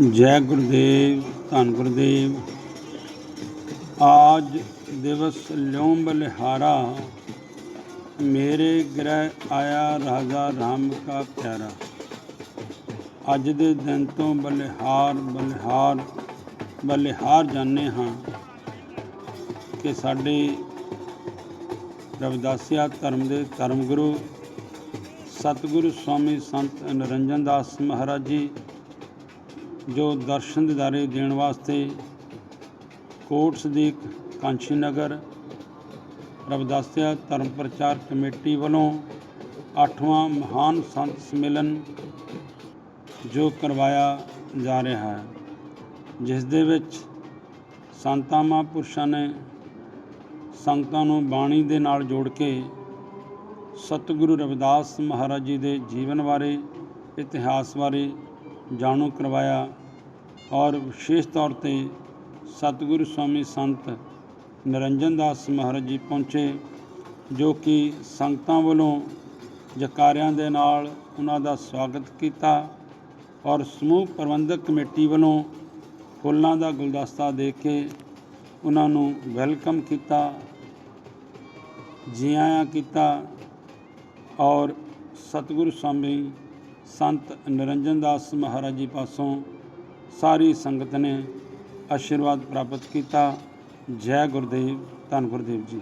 ਜੈ ਗੁਰਦੇਵ, ਧੰਨ ਗੁਰਦੇਵ। ਆਜ ਦਿਵਸ ਲਿਉਮ ਬਲਿਹਾਰਾ, ਮੇਰੇ ਗ੍ਰਹਿ ਆਇਆ ਰਾਜਾ ਰਾਮ ਕਾ ਪਿਆਰਾ। ਅੱਜ ਦੇ ਦਿਨ ਤੋਂ ਬਲਿਹਾਰ ਬਲਿਹਾਰ ਬਲਿਹਾਰ ਜਾਣੇ ਹਾਂ ਕਿ ਸਾਡੇ ਰਵਿਦਾਸੀਆ ਧਰਮ ਦੇ ਧਰਮ ਗੁਰੂ, ਸਤਿਗੁਰੂ ਸਵਾਮੀ ਸੰਤ ਨਰਿੰਜਨ ਦਾਸ ਮਹਾਰਾਜ ਜੀ ਜੋ ਦਰਸ਼ਨ ਦਿਦਾਰੇ ਦੇਣ ਵਾਸਤੇ ਕੋਟ ਸਦੀਕ ਕਾਂਸ਼ੀ ਨਗਰ ਰਵਿਦਾਸਿਆ ਧਰਮ ਪ੍ਰਚਾਰ ਕਮੇਟੀ ਵੱਲੋਂ 8ਵਾਂ ਮਹਾਨ ਸੰਤ ਸੰਮੇਲਨ ਜੋ ਕਰਵਾਇਆ ਜਾ ਰਿਹਾ ਹੈ, ਜਿਸ ਦੇ ਵਿੱਚ ਸੰਤਾਂ ਮਹਾਂਪੁਰਸ਼ਾਂ ਨੇ ਸੰਗਤਾਂ ਨੂੰ ਬਾਣੀ ਦੇ ਨਾਲ ਜੋੜ ਕੇ ਸਤਿਗੁਰੂ ਰਵਿਦਾਸ ਮਹਾਰਾਜ ਜੀ ਦੇ ਜੀਵਨ ਬਾਰੇ, ਇਤਿਹਾਸ ਬਾਰੇ ਜਾਣੂ ਕਰਵਾਇਆ ਔਰ ਵਿਸ਼ੇਸ਼ ਤੌਰ ਤੇ ਸਤਿਗੁਰੂ ਸਵਾਮੀ ਸੰਤ ਨਿਰੰਜਨ ਦਾਸ ਮਹਾਰਾਜ ਜੀ ਪਹੁੰਚੇ, ਜੋ ਕਿ ਸੰਗਤਾਂ ਵੱਲੋਂ ਜਕਾਰਿਆਂ ਦੇ ਨਾਲ ਉਹਨਾਂ ਦਾ ਸਵਾਗਤ ਕੀਤਾ ਔਰ ਸਮੂਹ ਪ੍ਰਬੰਧਕ ਕਮੇਟੀ ਵੱਲੋਂ ਫੁੱਲਾਂ ਦਾ ਗੁਲਦਸਤਾ ਦੇ ਕੇ ਉਹਨਾਂ ਨੂੰ ਵੈਲਕਮ ਕੀਤਾ ਜੀ ਆਇਆਂ ਕੀਤਾ ਔਰ ਸਤਿਗੁਰੂ ਸਵਾਮੀ ਸੰਤ ਨਿਰੰਜਨ ਦਾਸ ਮਹਾਰਾਜ ਜੀ ਪਾਸੋਂ ਸਾਰੀ ਸੰਗਤ ਨੇ ਆਸ਼ੀਰਵਾਦ ਪ੍ਰਾਪਤ ਕੀਤਾ। ਜੈ ਗੁਰਦੇਵ, ਧੰਨ ਗੁਰਦੇਵ ਜੀ।